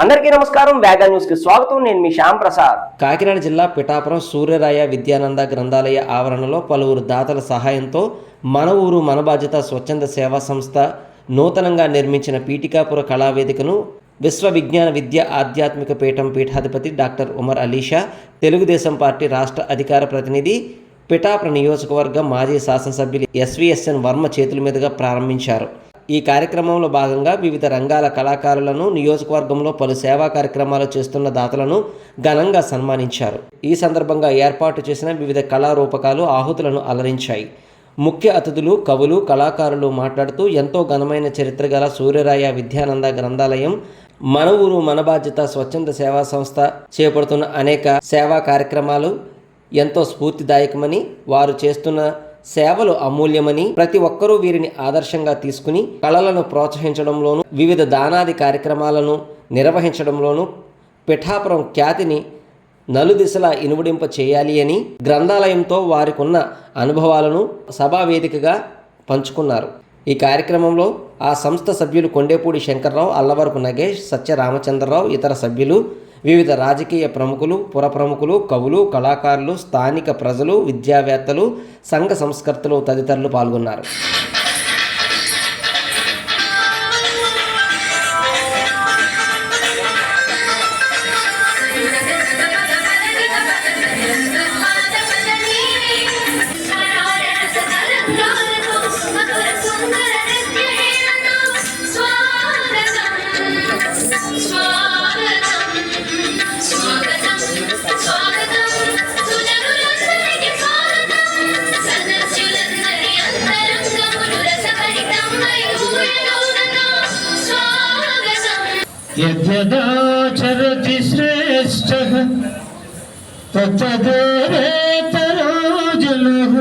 అందరికీ నమస్కారం వేగా న్యూస్కి స్వాగతం. నేను మీ శ్యామ్ ప్రసాద్. కాకినాడ జిల్లా పిఠాపురం సూర్యరాయ విద్యానంద గ్రంథాలయ ఆవరణలో పలువురు దాతల సహాయంతో మన ఊరు మన బాధ్యత స్వచ్ఛంద సేవా సంస్థ నూతనంగా నిర్మించిన పీఠికాపుర కళావేదికను విశ్వ విజ్ఞాన విద్య ఆధ్యాత్మిక పీఠం పీఠాధిపతి డాక్టర్ ఉమర్ అలీషా తెలుగుదేశం పార్టీ రాష్ట్ర అధికార ప్రతినిధి పిఠాపుర నియోజకవర్గం మాజీ శాసనసభ్యులు ఎస్విఎస్ఎన్ వర్మ చేతుల మీదుగా ప్రారంభించారు. ఈ కార్యక్రమంలో భాగంగా వివిధ రంగాల కళాకారులను నియోజకవర్గంలో పలు సేవా కార్యక్రమాలు చేస్తున్న దాతలను ఘనంగా సన్మానించారు. ఈ సందర్భంగా ఏర్పాటు చేసిన వివిధ కళారూపకాలు ఆహుతులను అలరించాయి. ముఖ్య అతిథులు కవులు కళాకారులు మాట్లాడుతూ ఎంతో ఘనమైన చరిత్ర గల సూర్యరాయ విద్యానంద గ్రంథాలయం మన ఊరు మన బాధ్యత స్వచ్ఛంద సేవా సంస్థ చేపడుతున్న అనేక సేవా కార్యక్రమాలు ఎంతో స్ఫూర్తిదాయకమని వారు చేస్తున్న సేవలు అమూల్యమని ప్రతి ఒక్కరూ వీరిని ఆదర్శంగా తీసుకుని కళలను ప్రోత్సహించడంలోనూ వివిధ దానాది కార్యక్రమాలను నిర్వహించడంలోనూ పిఠాపురం ఖ్యాతిని నలుదిశలా ఇనువడింప చేయాలి అని గ్రంథాలయంతో వారికున్న అనుభవాలను సభా వేదికగా పంచుకున్నారు. ఈ కార్యక్రమంలో ఆ సంస్థ సభ్యులు కొండేపూడి శంకర్రావు అల్లవరపు నగేష్ సత్య రామచంద్రరావు ఇతర సభ్యులు వివిధ రాజకీయ ప్రముఖులు పుర ప్రముఖులు కవులు కళాకారులు స్థానిక ప్రజలు విద్యావేత్తలు సంఘ సంస్కర్తలు తదితరులు పాల్గొన్నారు. यद्यदाचरति श्रेष्ठः तत्तदेवेतरो जनः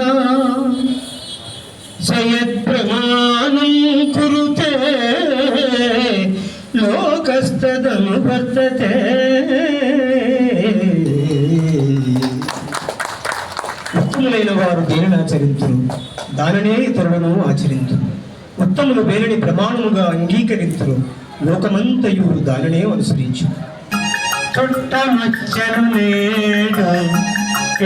स यत्प्रमाणं कुरुते लोकस्तदनुवर्तते ఉత్తములైన వారు దేనిని ఆచరింతురు దానినే ఇతరులను ఆచరింతురు ఉత్తములు వేరిని ప్రమాణముగా అంగీకరింతురు లోకమంతయు దానినే అనుసరించు చుట్టమచ్చరు నేడు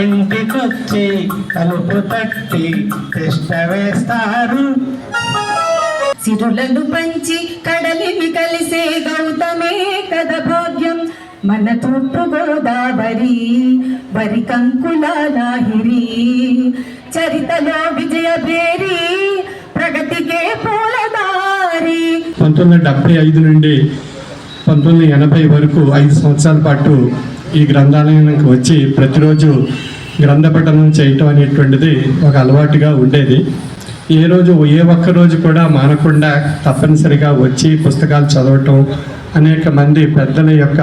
ఇంటికొచ్చి తలుపు తట్టి తిష్ట వేస్తారు సిరులను పంచి కడలిని కలిసే గౌతమే కథ భాగ్యం. మన తూర్పు గోదావరి వరి చరితలో పంతొమ్మిది వందల డెబ్బై ఐదు నుండి పంతొమ్మిది వందల ఎనభై వరకు ఐదు సంవత్సరాల పాటు ఈ గ్రంథాలయానికి వచ్చి ప్రతిరోజు గ్రంథ పఠనం చేయటం అనేటువంటిది ఒక అలవాటుగా ఉండేది. ఏ రోజు ఏ ఒక్క రోజు కూడా మానకుండా తప్పనిసరిగా వచ్చి పుస్తకాలు చదవటం అనేక మంది పెద్దల యొక్క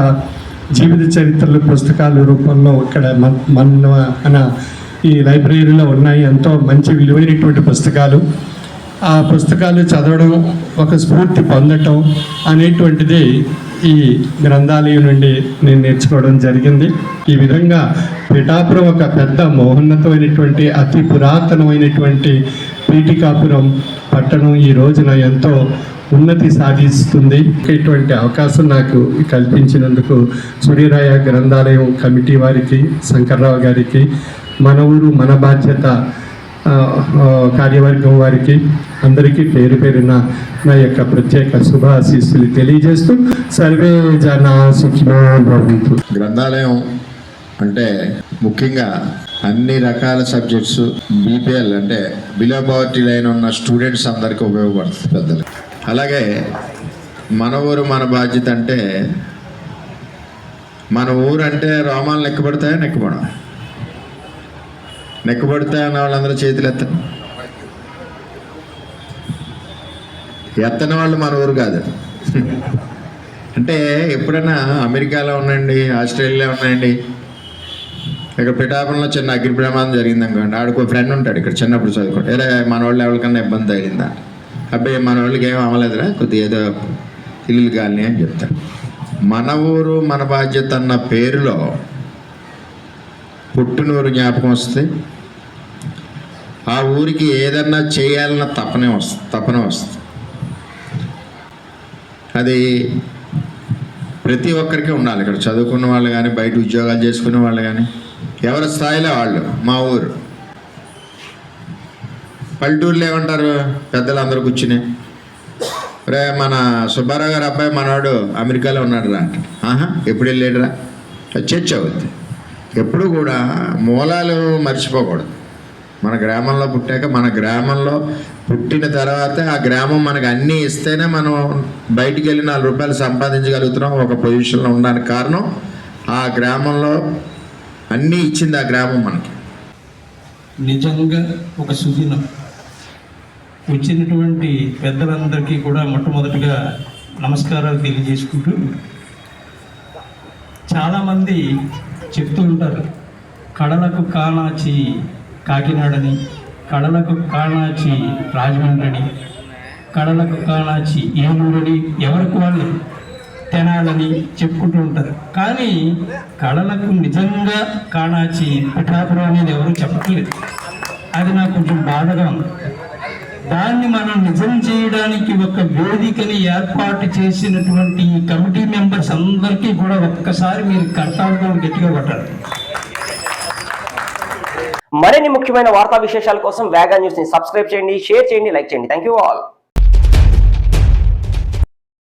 జీవిత చరిత్రలు పుస్తకాల రూపంలో ఇక్కడ మన మన మన ఈ లైబ్రరీలో ఉన్నాయి. ఎంతో మంచి విలువైనటువంటి పుస్తకాలు. ఆ పుస్తకాలు చదవడం ఒక స్ఫూర్తి పొందటం అనేటువంటిది ఈ గ్రంథాలయం నుండి నేను నేర్చుకోవడం జరిగింది. ఈ విధంగా పిఠాపురం ఒక పెద్ద మోహన్నతమైనటువంటి అతి పురాతనమైనటువంటి పీఠికాపురం పట్టణం ఈ రోజున ఎంతో ఉన్నతి సాధిస్తుంది. ఇటువంటి అవకాశం నాకు కల్పించినందుకు సూర్యరాయ గ్రంథాలయం కమిటీ వారికి శంకర్రావు గారికి మన ఊరు మన బాధ్యత కార్యవర్గం వారికి అందరికీ పేరు పేరున నా యొక్క ప్రత్యేక శుభాశీస్సులు తెలియజేస్తూ సర్వే జన సుఖినో భవంతు. గ్రంథాలయం అంటే ముఖ్యంగా అన్ని రకాల సబ్జెక్ట్స్ బీపీఎల్ అంటే బిలో పవర్టీ లైన్ ఉన్న స్టూడెంట్స్ అందరికీ ఉపయోగపడుతుంది పెద్దలు. అలాగే మన ఊరు మన బాధ్యత అంటే మన ఊరు అంటే రోమాలు నెక్కబడతాయా నెక్కబడం నెక్కబడతాయి అన్న వాళ్ళందరూ చేతులు ఎత్తండి ఎత్తని వాళ్ళు మన ఊరు కాదు. అంటే ఎప్పుడైనా అమెరికాలో ఉన్నాయండి ఆస్ట్రేలియా ఉన్నాయండి. ఇక్కడ పిఠాపురంలో చిన్న అగ్ని ప్రమాదం జరిగింది అనుకోండి ఆడికి ఒక ఫ్రెండ్ ఉంటాడు ఇక్కడ చిన్నప్పుడు చదువుకోండి ఏరే మన వాళ్ళు ఎవరికన్నా ఇబ్బంది తగిలిందా? అబ్బాయి మన వాళ్ళకి ఏం అవ్వలేదురా కొద్దిగా ఏదో ఇల్లు కాలని అని చెప్తాడు. మన ఊరు మన బాధ్యత అన్న పేరులో పుట్టినూరు జ్ఞాపకం వస్తే ఆ ఊరికి ఏదన్నా చేయాలన్న తపనే వస్తుంది తపన వస్తుంది. అది ప్రతి ఒక్కరికి ఉండాలి. ఇక్కడ చదువుకున్న వాళ్ళు కానీ బయట ఉద్యోగాలు చేసుకునే వాళ్ళు కానీ ఎవరి స్థాయిలో వాళ్ళు మా ఊరు. పల్లెటూరులో ఏమంటారు పెద్దలు అందరూ కూర్చుని? రే మన సుబ్బారావు గారు అబ్బాయి మనవాడు అమెరికాలో ఉన్నాడు రా అంటే ఆహా ఎప్పుడు వెళ్ళాడురా? చర్చ అవుద్ది. ఎప్పుడు కూడా మూలాలు మర్చిపోకూడదు. మన గ్రామంలో పుట్టాక మన గ్రామంలో పుట్టిన తర్వాత ఆ గ్రామం మనకు అన్నీ ఇస్తేనే మనం బయటికి వెళ్ళి నాలుగు రూపాయలు సంపాదించగలుగుతున్నాం ఒక పొజిషన్లో ఉండడానికి కారణం ఆ గ్రామంలో అన్నీ ఇచ్చింది ఆ గ్రామం మనకి. నిజంగా ఒక సుదినం. వచ్చినటువంటి పెద్దలందరికీ కూడా మొట్టమొదటిగా నమస్కారాలు తెలియజేసుకుంటూ చాలామంది చెప్తూ ఉంటారు. కళలకు కాణాచి కాకినాడని కళలకు కాణాచి రాజమండ్రిని కళలకు కాణాచి ఏలూరుని ఎవరికి వాళ్ళు తెనాలని చెప్పుకుంటూ ఉంటారు. కానీ కళలకు నిజంగా కాణాచి పిఠాపురం అనేది ఎవరు చెప్పట్లేదు. అది నాకు కొంచెం బాధగా ఉంది. దాన్ని మనం నిజం చేయడానికి ఒక వేదికని ఏర్పాటు చేసినటువంటి ఈ కమిటీ మెంబర్స్ అందరికీ కూడా ఒక్కసారి మీరు కట్టాలతో గట్టిగా కొట్టాలి మరిన్ని ముఖ్యమైన వార్తా విశేషాల కోసం వేగా న్యూస్ని సబ్స్క్రైబ్ చేయండి షేర్ చేయండి లైక్ చేయండి. Thank you all